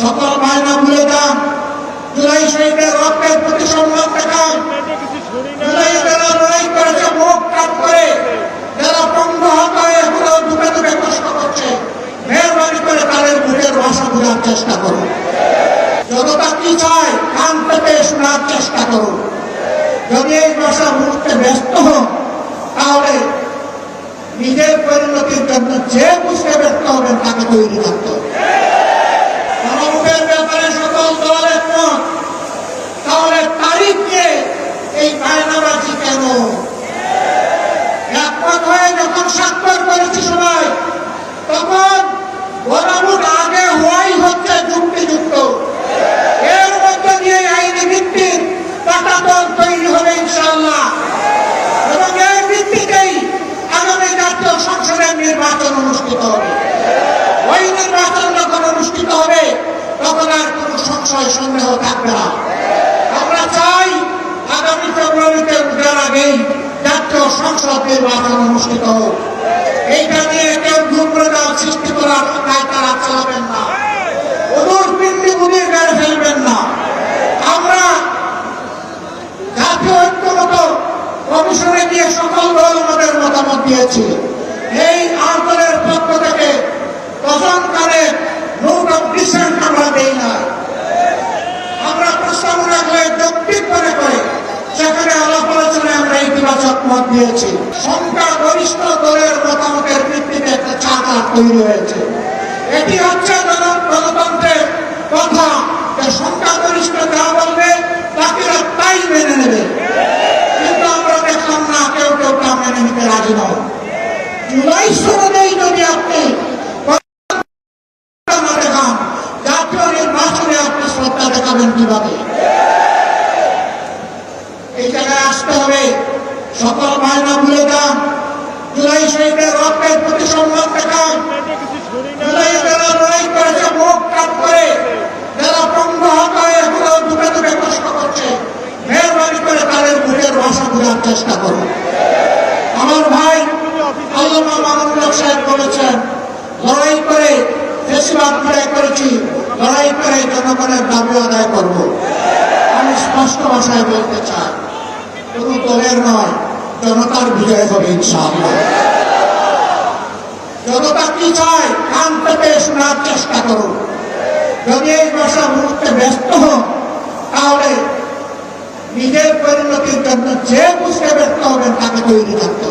সকল বায়না ভুলে যান। জুলাই শহীদের রক্তের প্রতি সম্মান দেখান। জুলাই যারা লড়াই করেছে মুখ কাট করে। যারা পঙ্গহত হয়ে এখনও দুপে দুপে কষ্ট করছে। মেহরবানি করে তাদের মুখের ভাষা বোঝার চেষ্টা করুন। জনতা কি চায়, কান পেতে শোনার চেষ্টা করুন। যদি এই ভাষা বুঝতে ব্যস্ত হন তাহলে নিজের পরিণতির জন্য যে বুঝতে ব্যস্ত হবেন, তাকে তৈরি থাকতে হবে গণভোটের ব্যাপারে সকল দল একমত তাহলে তারিখকে এই বায়নাবাজি কেন একমত হয়ে যখন স্বাক্ষর করেছি সবাই। তখন গণভোট আগে হওয়াই হচ্ছে যুক্তিযুক্ত। এর মধ্য দিয়ে আইনি ভিত্তির পাটাতন তৈরি হবে ইনশাআল্লাহ। এবং এর ভিত্তিতেই আগামী জাতীয় সংসদের নির্বাচন অনুষ্ঠিত হবে। ওই নির্বাচন যখন অনুষ্ঠিত হবে, তখন আর কোনো সংশয়, সন্দেহ থাকবে না আমরা চাই আগামী ফেব্রুয়ারিতে উঠার আগেই জাতীয় সংসদ নির্বাচন অনুষ্ঠিত সৃষ্টি করার কাজ তারা চালাবেন না। ওদূর পিন্ডি গুলিয়ে মেরে না। আমরা জাতীয় ঐক্যমত কমিশনে গিয়ে সকল আমাদের মতামত দিয়েছি। এই আন্দোলনের পক্ষ থেকে তদন্তকালে নোট অফ ডিসেন্ট আমরা দেই না সংখ্যা গরিষ্ঠ দলের মতামতের ভিত্তিতে একটা চাকা তৈরি হয়েছে। এটি হচ্ছে গণতন্ত্রের কথা। যে সংখ্যা গরিষ্ঠ যা বলবে, বাকিরা তাই মেনে নেবে। কিন্তু আমরা দেখলাম না, কেউ কেউ তা মেনে নিতে রাজি নয়। জুলাই সনদেই যদি আপনি শ্রদ্ধা দেখাবেন কীভাবে? এই জায়গায় আসতে হবে। সকল বায়না ভুলে যান। শহীদের রক্তের প্রতি সম্মান দেখান। যারা লড়াই করেছে মুখ করে, যারা পঙ্গহত হয়ে এখনও দুপে দুপে কষ্ট করছে, মেহরবানি করে তাদের মুখের ভাষা বোঝার চেষ্টা করুন। আমার ভাই বলেছেন, লড়াই করে লড়াই করেছি, লড়াই করে জনগণের দাবি আদায় করব। আমি স্পষ্ট ভাষায় বলতে চাই, কোনো দলের নয়, জনতার বিজয় হবে ইনশাআল্লাহ। জনতা কি চায় কান পেতে শোনার চেষ্টা করুন। যদি এই ভাষা মুহূর্তে ব্যস্ত হন, তাহলে নিজের পরিণতির জন্য যে বুঝতে ব্যস্ত হবেন তাকে তৈরি থাকতে